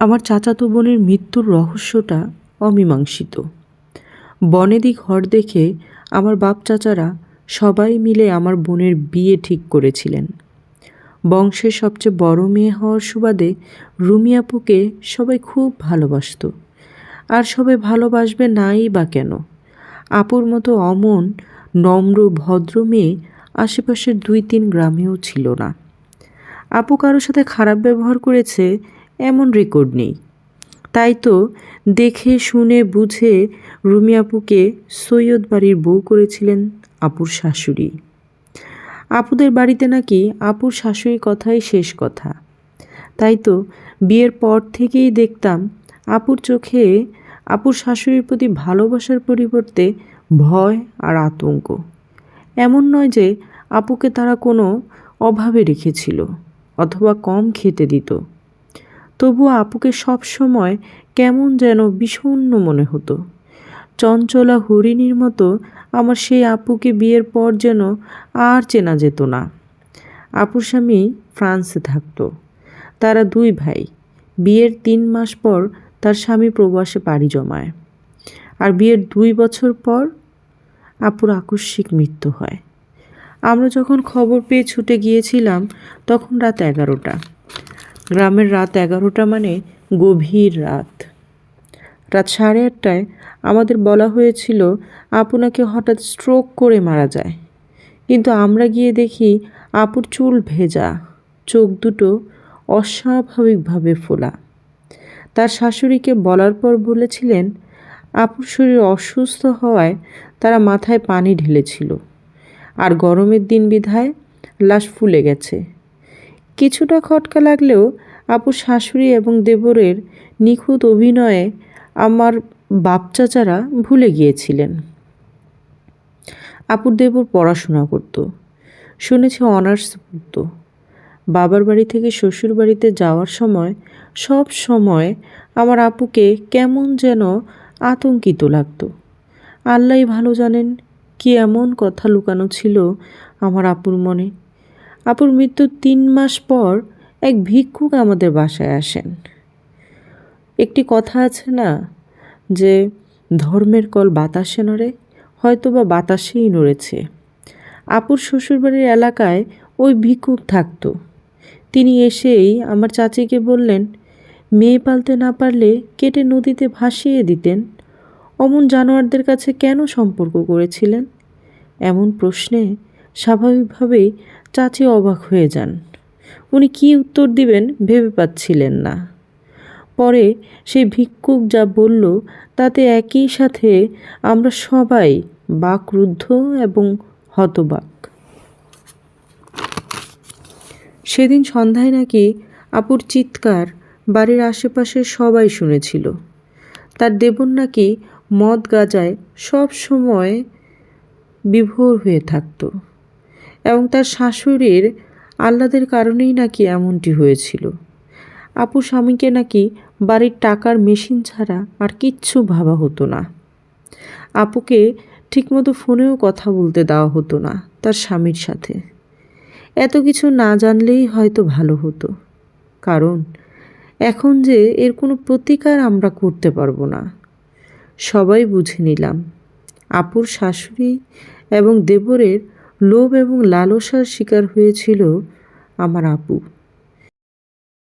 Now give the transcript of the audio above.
আমার চাচাতো বোনের মৃত্যুর রহস্যটা অমীমাংসিত। বনেদি ঘর দেখে আমার বাপ চাচারা সবাই মিলে আমার বোনের বিয়ে ঠিক করেছিলেন। বংশের সবচেয়ে বড় মেয়ে হওয়ার সুবাদে রুমিয়াপুকে সবাই খুব ভালোবাসতো। আর সবাই ভালোবাসবে নাই বা কেন? আপুর মতো অমন, নম্র, ভদ্র মেয়ে আশেপাশের দুই তিন গ্রামেও ছিল না। আপু কারোর সাথে খারাপ ব্যবহার করেছে এমন রেকর্ড নেই। তাই তো দেখে, শুনে, বুঝে রুমি আপুকে সৈয়দ বাড়ির বউ করেছিলেন আপুর শাশুড়ি। আপুদের বাড়িতে নাকি আপুর শাশুড়ির কথাই শেষ কথা। তাই তো বিয়ের পর থেকেই দেখতাম আপুর চোখে আপুর শাশুড়ির প্রতি ভালোবাসার পরিবর্তে ভয় আর আতঙ্ক। এমন নয় যে আপুকে তারা কোনো অভাবে রেখেছিল অথবা কম খেতে দিত। তবুও আপুকে সব সময় কেমন যেন বিষণ্ণ মনে হতো। চঞ্চলা হরিণীর মতো আমার সেই আপুকে বিয়ের পর যেন আর চেনা যেত না। আপুর স্বামী ফ্রান্সে থাকতো। তারা দুই ভাই। বিয়ের তিন মাস পর তার স্বামী প্রবাসে পাড়ি জমায়। আর বিয়ের দুই বছর পর আপুর আকস্মিক মৃত্যু হয়। আমরা যখন খবর পেয়ে ছুটে গিয়েছিলাম, তখন রাত এগারোটা। গ্রামের রাত এগারোটা মানে গভীর রাত। রাত সাড়ে আটটায় আমাদের বলা হয়েছিল, আপনাকে হঠাৎ স্ট্রোক করে মারা যায়। কিন্তু আমরা গিয়ে দেখি, আপুর চুল ভেজা, চোখ দুটো অস্বাভাবিকভাবে ফোলা। তার শাশুড়িকে বলার পর বলেছিলেন, আপুর শরীর অসুস্থ হওয়ায় তারা মাথায় পানি ঢেলেছিল, আর গরমের দিন বিধায় লাশ ফুলে গেছে। কিছুটা খটকা লাগলেও আপু শাশুড়ি এবং দেবরের নিখুঁত অভিনয়ে আমার বাপ চাচারা ভুলে গিয়েছিলেন। আপুর দেবর পড়াশোনা করতো, শুনেছি অনার্স পড়তো। বাবার বাড়ি থেকে শ্বশুর বাড়িতে যাওয়ার সময়, সব সময় আমার আপুকে কেমন যেন আতঙ্কিত লাগতো। আল্লাহ ভালো জানেন কি এমন কথা লুকানো ছিল আমার আপুর মনে। আপুর মৃত্যুর তিন মাস পর এক ভিক্ষুক আমাদের বাসায় আসেন। একটি কথা আছে না যে, ধর্মের কল বাতাসে নড়ে হয়তো বা বাতাসেই নড়েছে। আপুর শ্বশুরবাড়ির এলাকায় ওই ভিক্ষুক থাকতো। তিনি এসেই আমার চাচিকে বললেন, মেয়ে পালতে না পারলে কেটে নদীতে ভাসিয়ে দিতেন। অমন জানোয়ারদের কাছে কেন সম্পর্ক করেছিলেন? এমন প্রশ্নে স্বাভাবিকভাবেই চাচি অবাক হয়ে যান। উনি কী উত্তর দিবেন ভেবে পাচ্ছিলেন না। পরে সেই ভিক্ষুক যা বলল, তাতে একই সাথে আমরা সবাই বাকরুদ্ধ এবং হতবাক। সেদিন সন্ধ্যায় নাকি আপুর চিৎকার বাড়ির আশেপাশে সবাই শুনেছিল। তার দেবন নাকি মদ গাজায় সব সময় বিভোর হয়ে থাকত। এবং তার শাশুড়ির আহ্লাদের কারণেই নাকি এমনটি হয়েছিল। আপু স্বামীকে নাকি বাড়ির টাকার মেশিন ছাড়া আর কিচ্ছু ভাবা হতো না। আপুকে ঠিকমতো ফোনেও কথা বলতে দেওয়া হতো না তার স্বামীর সাথে। এত কিছু না জানলেই হয়তো ভালো হতো। কারণ, এখন যে এর কোনো প্রতিকার আমরা করতে পারব না। সবাই বুঝে নিলাম, আপুর শাশুড়ি এবং দেবরের লোভ এবং লালসার শিকার হয়েছিল আমার আপু।